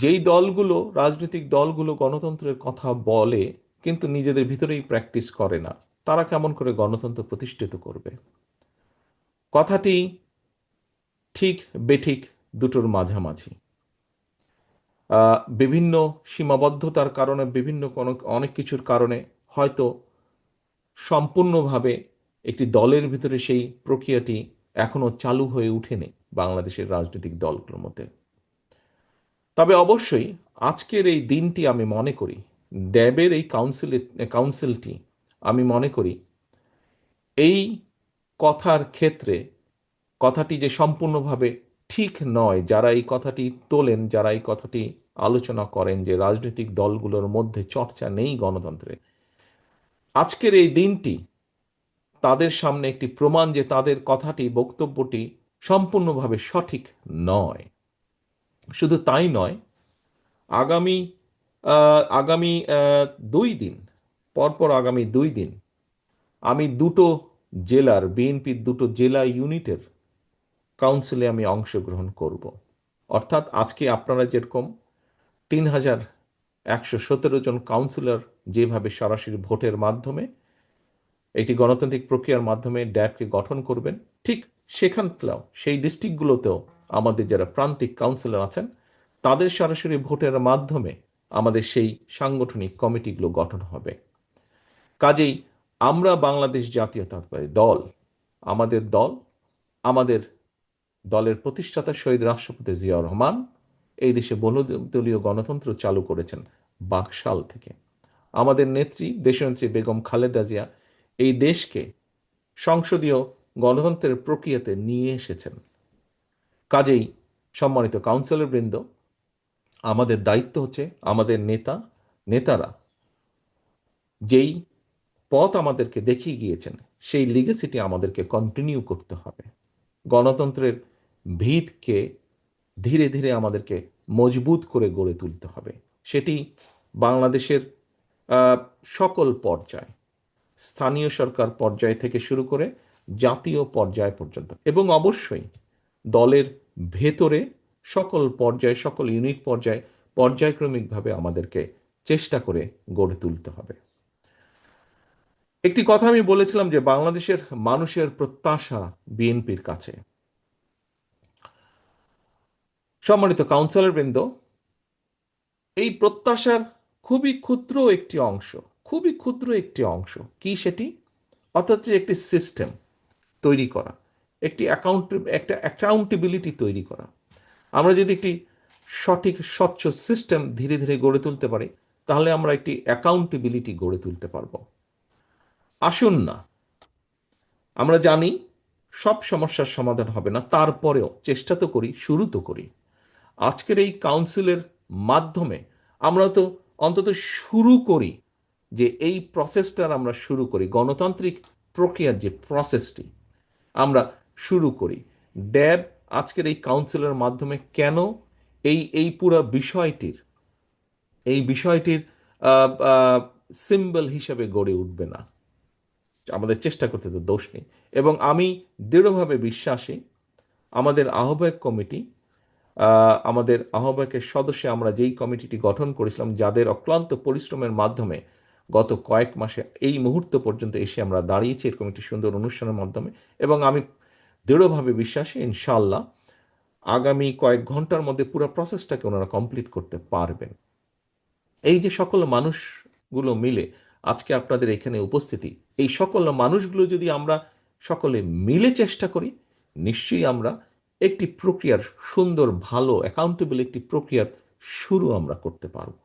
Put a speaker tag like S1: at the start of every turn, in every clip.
S1: যেই দলগুলো, রাজনৈতিক দলগুলো গণতন্ত্রের কথা বলে, কিন্তু নিজেদের ভিতরেই প্র্যাকটিস করে না, তারা কেমন করে গণতন্ত্র প্রতিষ্ঠিত করবে? কথাটি ঠিক বেঠিক দুটোর মাঝামাঝি। বিভিন্ন সীমাবদ্ধতার কারণে, বিভিন্ন কোনো, অনেক কিছুর কারণে হয়তো সম্পূর্ণভাবে একটি দলের ভিতরে সেই প্রক্রিয়াটি এখনও চালু হয়ে উঠেনি বাংলাদেশের রাজনৈতিক দলগুলোর মধ্যে। তবে অবশ্যই আজকের এই দিনটি আমি মনে করি, ড্যাবের এই কাউন্সিল কাউন্সিলটি আমি মনে করি, এই কথার ক্ষেত্রে কথাটি যে সম্পূর্ণভাবে ঠিক নয়, যারা এই কথাটি তোলেন, যারা এই কথাটি আলোচনা করেন যে রাজনৈতিক দলগুলোর মধ্যে চর্চা নেই গণতন্ত্রে, আজকের এই দিনটি তাদের সামনে একটি প্রমাণ যে তাদের কথাটি, বক্তব্যটি সম্পূর্ণভাবে সঠিক নয়। শুধু তাই নয়, আগামী আগামী দুই দিন, পরপর আগামী দুই দিন, আমি দুটো জেলার, বিএনপির দুটো জেলা ইউনিটের কাউন্সিলে আমি অংশগ্রহণ করব। অর্থাৎ আজকে আপনারা যেরকম তিন হাজার একশো সতেরো জন কাউন্সিলর যেভাবে সরাসরি ভোটের মাধ্যমে একটি গণতান্ত্রিক প্রক্রিয়ার মাধ্যমে ড্যাবকে গঠন করবেন, ঠিক সেখানটাও, সেই ডিস্ট্রিক্টগুলোতেও আমাদের যারা প্রান্তিক কাউন্সিলর আছেন, তাদের সরাসরি ভোটের মাধ্যমে আমাদের সেই সাংগঠনিক কমিটিগুলো গঠন হবে। কাজেই আমরা বাংলাদেশ জাতীয়তাবাদী দল, আমাদের দল, আমাদের দলের প্রতিষ্ঠাতা শহীদ রাষ্ট্রপতি জিয়াউর রহমান এই দেশে বহুদলীয় গণতন্ত্র চালু করেছেন বাকশাল থেকে। আমাদের নেত্রী, দেশনেত্রী বেগম খালেদা জিয়া এই দেশকে সংসদীয় গণতন্ত্রের প্রক্রিয়াতে নিয়ে এসেছেন। কাজেই সম্মানিত কাউন্সিলর বৃন্দ, আমাদের দায়িত্ব হচ্ছে আমাদের নেতা, নেতারা যেই পথ আমাদেরকে দেখিয়ে গিয়েছেন, সেই লিগেসিটি আমাদেরকে কন্টিনিউ করতে হবে। গণতন্ত্রের ভিতকে ধীরে ধীরে আমাদেরকে মজবুত করে গড়ে তুলতে হবে। সেটি বাংলাদেশের সকল পর্যায়, স্থানীয় সরকার পর্যায় থেকে শুরু করে জাতীয় পর্যায় পর্যন্ত। এবং অবশ্যই দলের ভেতরে সকল পর্যায়ে, সকল ইউনিট পর্যায়ে পর্যায়ক্রমিকভাবে আমাদেরকে চেষ্টা করে গড়ে তুলতে হবে। একটি কথা আমি বলেছিলাম যে বাংলাদেশের মানুষের প্রত্যাশা বিএনপির কাছে। সম্মানিত কাউন্সিলর বৃন্দ এই প্রত্যাশার খুবই ক্ষুদ্র একটি অংশ, খুবই ক্ষুদ্র একটি অংশ, কি সেটি? অর্থাৎ একটি সিস্টেম তৈরি করা। একটি অ্যাকাউন্ট একটা অ্যাকাউন্টেবিলিটি তৈরি করা। আমরা যদি একটি সঠিক, স্বচ্ছ সিস্টেম ধীরে ধীরে গড়ে তুলতে পারি, তাহলে আমরা একটি অ্যাকাউন্টেবিলিটি গড়ে তুলতে পারব। আসুন না। আমরা জানি সব সমস্যার সমাধান হবে না, তারপরেও চেষ্টা তো করি, শুরু তো করি। আজকের এই কাউন্সিলের মাধ্যমে আমরা তো অন্তত শুরু করি যে এই প্রসেসটার আমরা শুরু করি, গণতান্ত্রিক প্রক্রিয়ার যে প্রসেসটি আমরা শুরু করি। ড্যাব, আজকের এই কাউন্সিলের মাধ্যমে কেন এই এই পুরো বিষয়টির, এই বিষয়টির সিম্বল হিসাবে গড়ে উঠবে না। আমাদের চেষ্টা করতে তো দোষ নেই। এবং আমি দৃঢ়ভাবে বিশ্বাসী, আমাদের আহ্বায়ক কমিটি আমাদের আহ্বায়কের সদস্যে আমরা যেই কমিটিটি গঠন করেছিলাম, যাদের অক্লান্ত পরিশ্রমের মাধ্যমে গত কয়েক মাসে এই মুহূর্ত পর্যন্ত এসে আমরা দাঁড়িয়েছি এরকম একটি সুন্দর অনুষ্ঠানের মাধ্যমে, এবং আমি দৃঢ়ভাবে বিশ্বাসী ইনশাল্লাহ আগামী কয়েক ঘণ্টার মধ্যে পুরো প্রসেসটাকে ওনারা কমপ্লিট করতে পারবেন। এই যে সকল মানুষগুলো মিলে আজকে আপনাদের এখানে উপস্থিতি, এই সকল মানুষগুলো যদি আমরা সকলে মিলে চেষ্টা করি, নিশ্চয়ই আমরা একটি প্রক্রিয়ার সুন্দর, ভালো অ্যাকাউন্টেবল একটি প্রক্রিয়ার শুরু আমরা করতে পারব।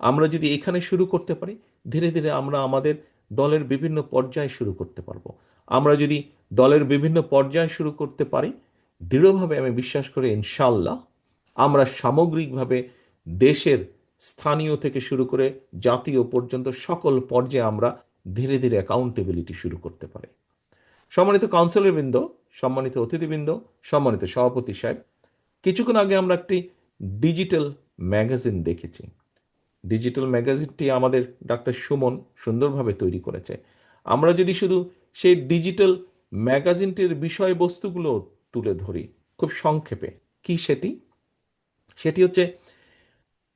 S1: আমরা যদি এখানে শুরু করতে পারি, ধীরে ধীরে আমরা আমাদের দলের বিভিন্ন পর্যায়ে শুরু করতে পারব। আমরা যদি দলের বিভিন্ন পর্যায়ে শুরু করতে পারি। দৃঢ়ভাবে আমি বিশ্বাস করি ইনশাল্লাহ আমরা সামগ্রিকভাবে দেশের স্থানীয় থেকে শুরু করে জাতীয় পর্যন্ত সকল পর্যায়ে আমরা ধীরে ধীরে অ্যাকাউন্টেবিলিটি শুরু করতে পারি। সম্মানিত কাউন্সিলর বৃন্দ সম্মানিত অতিথিবৃন্দ, সম্মানিত সভাপতি সাহেব, কিছুক্ষণ আগে আমরা একটি ডিজিটাল ম্যাগাজিন দেখেছি। ডিজিটাল ম্যাগাজিনটি আমাদের ডাক্তার সুমন সুন্দরভাবে তৈরি করেছে। আমরা যদি শুধু সেই ডিজিটাল ম্যাগাজিনটির বিষয়বস্তুগুলো তুলে ধরি, খুব সংক্ষেপে। কি সেটি? সেটি হচ্ছে,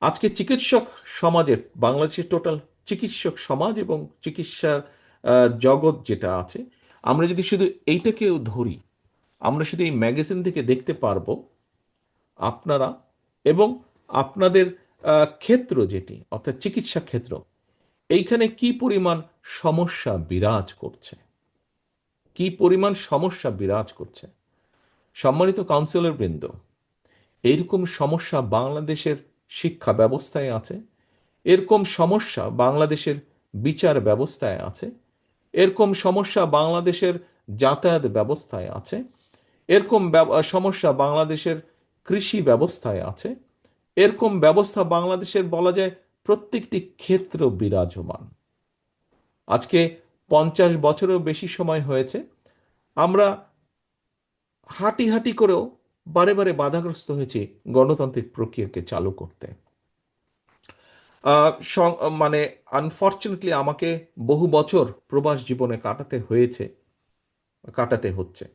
S1: আজকে চিকিৎসক সমাজের, বাংলাদেশের টোটাল চিকিৎসক সমাজ এবং চিকিৎসার জগৎ যেটা আছে, আমরা যদি শুধু এইটাকেও ধরি, আমরা শুধু এই ম্যাগাজিন থেকে দেখতে পারব আপনারা এবং আপনাদের ক্ষেত্র যেটি, অর্থাৎ চিকিৎসা ক্ষেত্র, এইখানে কি পরিমাণ সমস্যা বিরাজ করছে? কি পরিমাণ সমস্যা বিরাজ করছে? সম্মানিত কাউন্সিলর বৃন্দ এইরকম সমস্যা বাংলাদেশের শিক্ষা ব্যবস্থায় আছে? এরকম সমস্যা বাংলাদেশের বিচার ব্যবস্থায় আছে? এরকম সমস্যা বাংলাদেশের যাতায়াত ব্যবস্থায় আছে? এরকম সমস্যা বাংলাদেশের কৃষি ব্যবস্থায় আছে? এরকম ব্যবস্থা বাংলাদেশের বলা যায় প্রত্যেকটি ক্ষেত্র বিরাজমান। আজকে পঞ্চাশ বছরেও বেশি সময় হয়েছে। আমরা হাঁটি হাঁটি করেও বারে বারে বাধাগ্রস্ত হয়েছি গণতান্ত্রিক প্রক্রিয়াকে চালু করতে। মানে আনফর্চুনেটলি আমাকে বহু বছর প্রবাস জীবনে কাটাতে হয়েছে, কাটাতে হচ্ছে।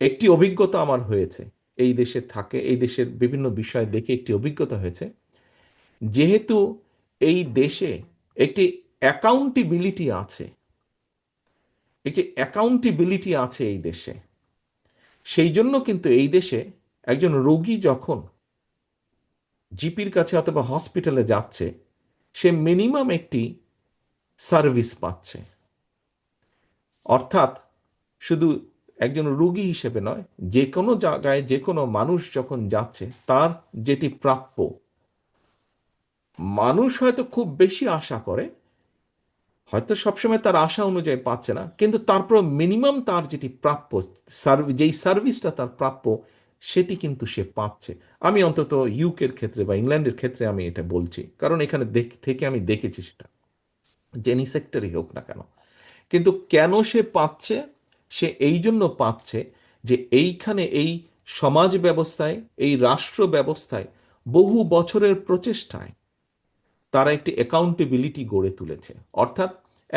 S1: একটি অভিজ্ঞতা আমার হয়েছে, এই দেশে থাকে, এই দেশের বিভিন্ন বিষয় দেখে একটি অভিজ্ঞতা হয়েছে। যেহেতু এই দেশে একটি অ্যাকাউন্টেবিলিটি আছে একটি অ্যাকাউন্টেবিলিটি আছে এই দেশে। সেই জন্য কিন্তু এই দেশে একজন রোগী যখন জিপির কাছে অথবা হসপিটালে যাচ্ছে, সে মিনিমাম একটি সার্ভিস পাচ্ছে। অর্থাৎ শুধু একজন রোগী হিসেবে নয়, যে কোনো জায়গায় যে কোনো মানুষ যখন যাচ্ছে, তার যেটি প্রাপ্য, মানুষ হয়তো খুব বেশি আশা করে হয়তো সবসময় তার আশা অনুযায়ী পাচ্ছে না, কিন্তু তারপর মিনিমাম তার যেটি প্রাপ্য যেই সার্ভিসটা তার প্রাপ্য, সেটি কিন্তু সে পাচ্ছে। আমি অন্তত ইউকের ক্ষেত্রে বা ইংল্যান্ডের ক্ষেত্রে আমি এটা বলছি, কারণ এখানে থেকে আমি দেখেছি সেটা। জেনি সেক্টরই হোক না কেন। কিন্তু কেন সে পাচ্ছে? সে এই জন্য পাচ্ছে যে এইখানে এই সমাজ ব্যবস্থায়, এই রাষ্ট্র ব্যবস্থায় বহু বছরের প্রচেষ্টায় তারা একটি অ্যাকাউন্টেবিলিটি গড়ে তুলেছে। অর্থাৎ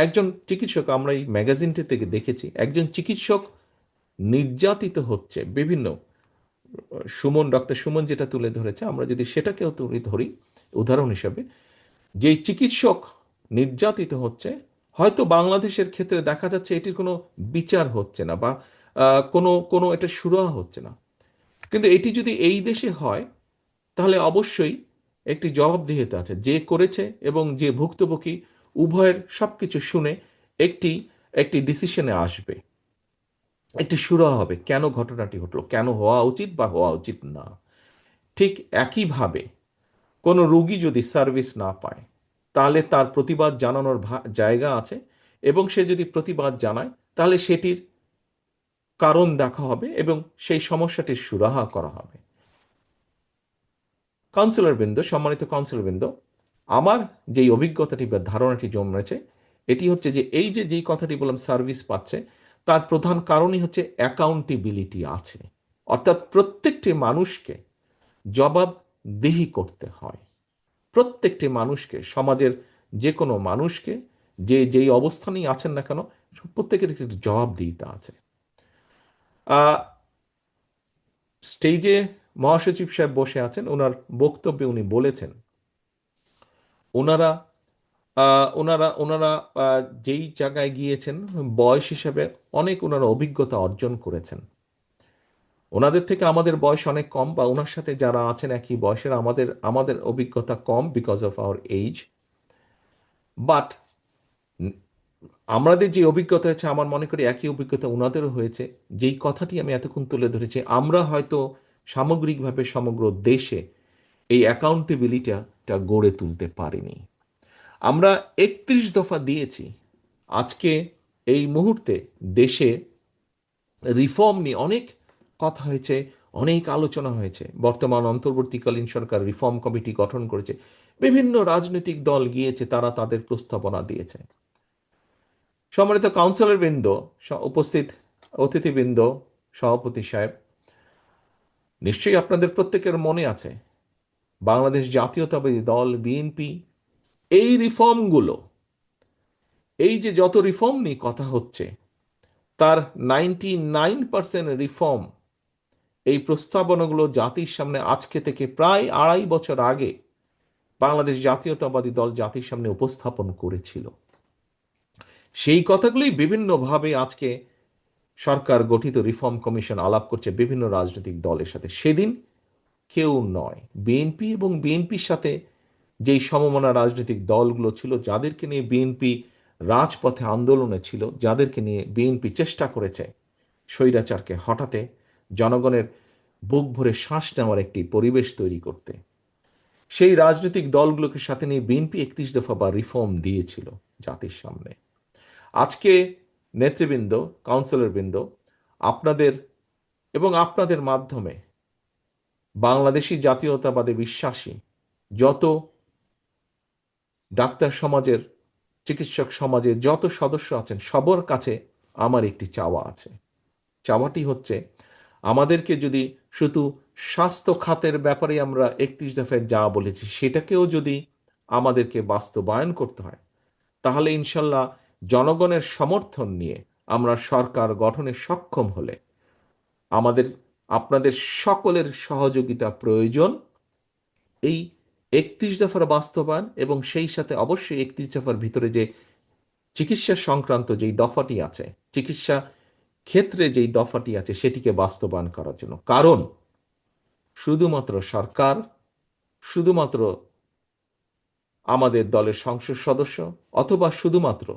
S1: একজন চিকিৎসক, আমরা এই ম্যাগাজিনটি থেকে দেখেছি, একজন চিকিৎসক নির্যাতিত হচ্ছে। বিভিন্ন সুমন ডক্টর সুমন যেটা তুলে ধরেছে, আমরা যদি সেটাকেও তুলে ধরি, উদাহরণ হিসাবে যেই চিকিৎসক নির্যাতিত হচ্ছে, হয়তো বাংলাদেশের ক্ষেত্রে দেখা যাচ্ছে এটির কোনো বিচার হচ্ছে না বা কোনো কোনো এটা সুরাহা হচ্ছে না। কিন্তু এটি যদি এই দেশে হয়, তাহলে অবশ্যই একটি জবাবদিহিতা আছে। যে করেছে এবং যে ভুক্তভোগী উভয়ের সবকিছু শুনে একটি একটি ডিসিশনে আসবে। একটি সুরাহা হবে, কেন ঘটনাটি ঘটলো, কেন হওয়া উচিত বা হওয়া উচিত না। ঠিক একইভাবে কোনো রুগী যদি সার্ভিস না পায়, তাহলে তার প্রতিবাদ জানানোর জায়গা আছে এবং সে যদি প্রতিবাদ জানায়, তাহলে সেটির কারণ দেখা হবে এবং সেই সমস্যাটির সুরাহা করা হবে। কাউন্সিলর বৃন্দ সম্মানিত কাউন্সিলর বৃন্দ আমার যেই অভিজ্ঞতাটি বা ধারণাটি জন্মেছে, এটি হচ্ছে যে এই যে যেই কথাটি বললাম সার্ভিস পাচ্ছে, তার প্রধান কারণই হচ্ছে অ্যাকাউন্টেবিলিটি আছে। অর্থাৎ প্রত্যেকটি মানুষকে জবাবদিহি করতে হয়। প্রত্যেকটি মানুষকে, সমাজের যে কোনো মানুষকে, যে যেই অবস্থানেই আছেন না কেন, প্রত্যেকের একটি জবাবদিহিতা আছে। স্টেজে মহাসচিব সাহেব বসে আছেন, ওনার বক্তব্যে উনি বলেছেন। ওনারা ওনারা ওনারা যেই জায়গায় গিয়েছেন, বয়স হিসেবে অনেক ওনারা অভিজ্ঞতা অর্জন করেছেন। ওনাদের থেকে আমাদের বয়স অনেক কম বা ওনার সাথে যারা আছেন একই বয়সের, আমাদের আমাদের অভিজ্ঞতা কম because of our age but আমাদের যে অভিজ্ঞতা হয়েছে, আমার মনে করি একই অভিজ্ঞতা ওনাদেরও হয়েছে। যেই কথাটি আমি এতক্ষণ তুলে ধরেছি, আমরা হয়তো সামগ্রিকভাবে সমগ্র দেশে এই অ্যাকাউন্টেবিলিটিটা গড়ে তুলতে পারিনি। আমরা একত্রিশ দফা দিয়েছি। আজকে এই মুহূর্তে দেশে রিফর্ম নিয়ে অনেক কথা হয়েছে, অনেক আলোচনা হয়েছে। বর্তমান অন্তর্বর্তীকালীন সরকার রিফর্ম কমিটি গঠন করেছে। বিভিন্ন রাজনৈতিক দল গিয়েছে, তারা তাদের প্রস্তাবনা দিয়েছে। সম্মানিত কাউন্সিলর বৃন্দ উপস্থিত অতিথিবৃন্দ, সভাপতি সাহেব নিশ্চয়ই আপনাদের প্রত্যেকের মনে আছে, বাংলাদেশ জাতীয়তাবাদী দল, বিএনপি, এই রিফর্মগুলো, এই যে যত রিফর্ম নিয়ে কথা হচ্ছে, তার নাইনটি নাইন পার্সেন্ট রিফর্ম এই প্রস্তাবনাগুলো জাতির সামনে আজকে থেকে প্রায় আড়াই বছর আগে বাংলাদেশ জাতীয়তাবাদী দল জাতির সামনে উপস্থাপন করেছিল। সেই কথাগুলোই বিভিন্নভাবে আজকে সরকার গঠিত রিফর্ম কমিশন আলাপ করছে বিভিন্ন রাজনৈতিক দলের সাথে। সেদিন কেউ নয়। বিএনপি এবং বিএনপির সাথে যেই সমমনা রাজনৈতিক দলগুলো ছিল, যাদেরকে নিয়ে বিএনপি রাজপথে আন্দোলনে ছিল, যাদেরকে নিয়ে বিএনপি চেষ্টা করেছে স্বৈরাচারকে হঠাতে জনগণের বুক ভরে শ্বাস নেওয়ার একটি পরিবেশ তৈরি করতে। সেই রাজনৈতিক দলগুলোকে সাথে নিয়ে বিএনপি একত্রিশ দফা বা রিফর্ম দিয়েছিল জাতির সামনে। আজকে নেতৃবৃন্দ কাউন্সিলরবৃন্দ আপনাদের এবং আপনাদের মাধ্যমে বাংলাদেশি জাতীয়তাবাদে বিশ্বাসী যত ডাক্তার সমাজের, চিকিৎসক সমাজের যত সদস্য আছেন, সবার কাছে আমার একটি চাওয়া আছে। চাওয়াটি হচ্ছে, আমাদেরকে যদি শুধু স্বাস্থ্য খাতের ব্যাপারে আমরা একত্রিশ দফায় যা বলেছি, সেটাকেও যদি আমাদেরকে বাস্তবায়ন করতে হয়, তাহলে ইনশাল্লাহ জনগণের সমর্থন নিয়ে আমরা সরকার গঠনে সক্ষম হলে আমাদের, আপনাদের সকলের সহযোগিতা প্রয়োজন। এই একত্রিশ দফার বাস্তবায়ন এবং সেই সাথে অবশ্যই একত্রিশ দফার ভিতরে যে চিকিৎসা সংক্রান্ত যেই দফাটি আছে, চিকিৎসা ক্ষেত্রে যেই দফাটি আছে সেটিকে বাস্তবায়ন করার জন্য। কারণ শুধুমাত্র সরকার, শুধুমাত্র আমাদের দলের সংসদ সদস্য, অথবা শুধুমাত্র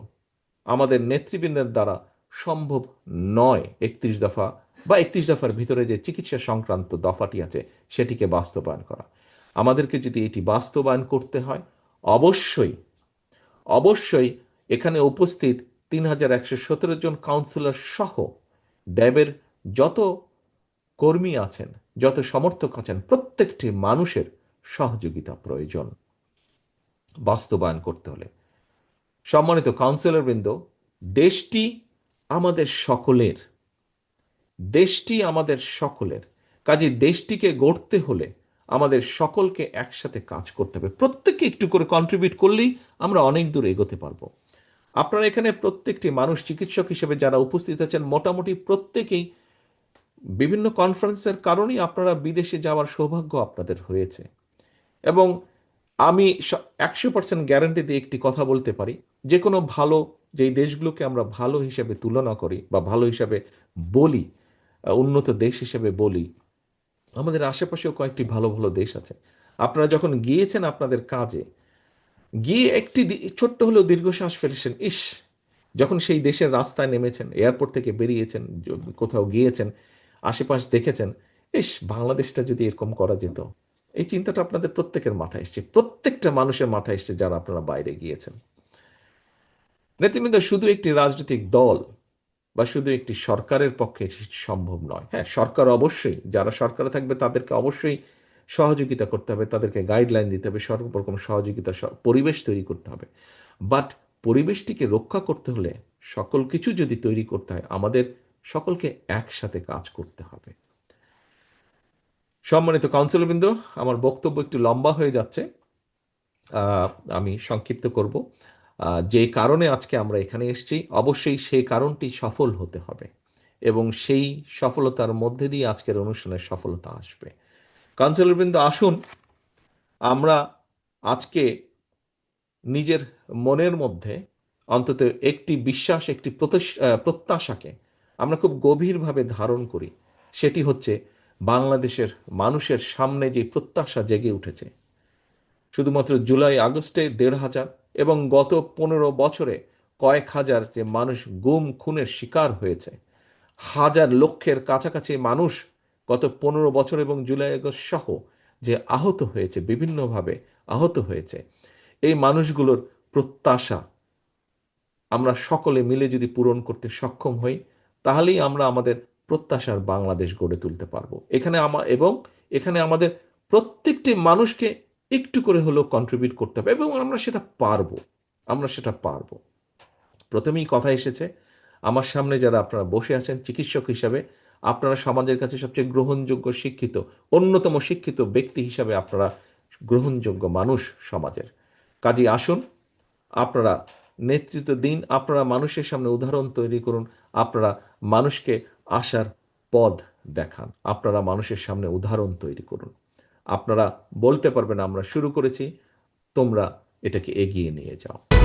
S1: আমাদের নেতৃবৃন্দের দ্বারা সম্ভব নয় একত্রিশ দফা বা একত্রিশ দফার ভিতরে যে চিকিৎসা সংক্রান্ত দফাটি আছে, সেটিকে বাস্তবায়ন করা। আমাদেরকে যদি এটি বাস্তবায়ন করতে হয়, অবশ্যই অবশ্যই এখানে উপস্থিত তিন হাজার একশো সতেরো জন কাউন্সিলর সহ ড্যাবের যত কর্মী আছেন, যত সমর্থক আছেন, প্রত্যেকটি মানুষের সহযোগিতা প্রয়োজন। বাস্তবায়ন করতে হলে সম্মানিত কাউন্সিলরবৃন্দ দেশটি আমাদের সকলের, দেশটি আমাদের সকলের। কাজে দেশটিকে গড়তে হলে আমাদের সকলকে একসাথে কাজ করতে হবে। প্রত্যেককে একটু করে কন্ট্রিবিউট করলেই আমরা অনেক দূর এগোতে পারব। আপনারা এখানে প্রত্যেকটি মানুষ চিকিৎসক হিসেবে যারা উপস্থিত আছেন, মোটামুটি প্রত্যেকেই বিভিন্ন কনফারেন্সের কারণেই আপনারা বিদেশে যাওয়ার সৌভাগ্য আপনাদের হয়েছে। এবং আমি একশো পার্সেন্ট গ্যারান্টি দিয়ে একটি কথা বলতে পারি। যে কোনো ভালো যেই দেশগুলোকে আমরা ভালো হিসাবে তুলনা করি বা ভালো হিসাবে বলি উন্নত দেশ হিসেবে বলি, আমাদের আশেপাশেও কয়েকটি ভালো ভালো দেশ আছে। আপনারা যখন গিয়েছেন আপনাদের কাজে, গিয়ে একটি ছোট্ট হলেও দীর্ঘশ্বাস ফেলেছেন, ইস! যখন সেই দেশের রাস্তায় নেমেছেন এয়ারপোর্ট থেকে বেরিয়েছেন কোথাও গিয়েছেন, আশেপাশ দেখেছেন, ইস! বাংলাদেশটা যদি এরকম করা যেত এই চিন্তাটা আপনাদের প্রত্যেকের মাথায় এসছে। প্রত্যেকটা মানুষের মাথায় এসছে যারা আপনারা বাইরে গিয়েছেন। নেতৃবৃন্দ, শুধু একটি রাজনৈতিক দল বা শুধু একটি সরকারের পক্ষে সম্ভব নয়। হ্যাঁ সরকার অবশ্যই, যারা সরকারে থাকবে তাদেরকে অবশ্যই সহযোগিতা করতে হবে, তাদেরকে গাইডলাইন দিতে হবে সর্বরকম সহযোগিতা পরিবেশ তৈরি করতে হবে। বাট পরিবেশটিকে রক্ষা করতে হলে সকল কিছু যদি তৈরি করতে হয়, আমাদের সকলকে একসাথে কাজ করতে হবে। সম্মানিত কাউন্সিলরবৃন্দ, আমার বক্তব্য একটু লম্বা হয়ে যাচ্ছে। আমি সংক্ষিপ্ত করব। যে কারণে আজকে আমরা এখানে এসেছি, অবশ্যই সেই কারণটি সফল হতে হবে এবং সেই সফলতার মধ্যে দিয়ে আজকের অনুষ্ঠানের সফলতা আসবে। কাউন্সিলরবৃন্দ, আসুন, আমরা আজকে নিজের মনের মধ্যে অন্তত একটি বিশ্বাস, একটি প্রত্যাশাকে আমরা খুব গভীরভাবে ধারণ করি। সেটি হচ্ছে বাংলাদেশের মানুষের সামনে যে প্রত্যাশা জেগে উঠেছে। শুধুমাত্র জুলাই আগস্টে দেড় হাজার এবং গত পনেরো বছরে কয়েক হাজার যে মানুষ গুম, খুনের শিকার হয়েছে, হাজার লক্ষের কাছাকাছি মানুষ গত পনেরো বছর এবং জুলাই আগস্ট সহ যে আহত হয়েছে, বিভিন্নভাবে আহত হয়েছে, এই মানুষগুলোর প্রত্যাশা আমরা সকলে মিলে যদি পূরণ করতে সক্ষম হই, তাহলেই আমরা আমাদের প্রত্যাশার বাংলাদেশ গড়ে তুলতে পারব। এখানে আমার এবং এখানে আমাদের প্রত্যেকটি মানুষকে একটু করে হলেও কন্ট্রিবিউট করতে হবে এবং আমরা সেটা পারব। আমরা সেটা পারব। প্রথমেই কথা এসেছে, আমার সামনে যারা আপনারা বসে আছেন, চিকিৎসক হিসাবে, আপনারা সমাজের কাছে সবচেয়ে গ্রহণযোগ্য শিক্ষিত, অন্যতম শিক্ষিত ব্যক্তি হিসাবে আপনারা গ্রহণযোগ্য মানুষ সমাজের। কাজী আসুন, আপনারা নেতৃত্ব দিন, আপনারা মানুষের সামনে উদাহরণ তৈরি করুন, আপনারা মানুষকে আসার পদ দেখান। আপনারা মানুষের সামনে উদাহরণ তৈরি করুন। আপনারা বলতে পারবেন, আমরা শুরু করেছি, তোমরা এটাকে এগিয়ে নিয়ে যাও।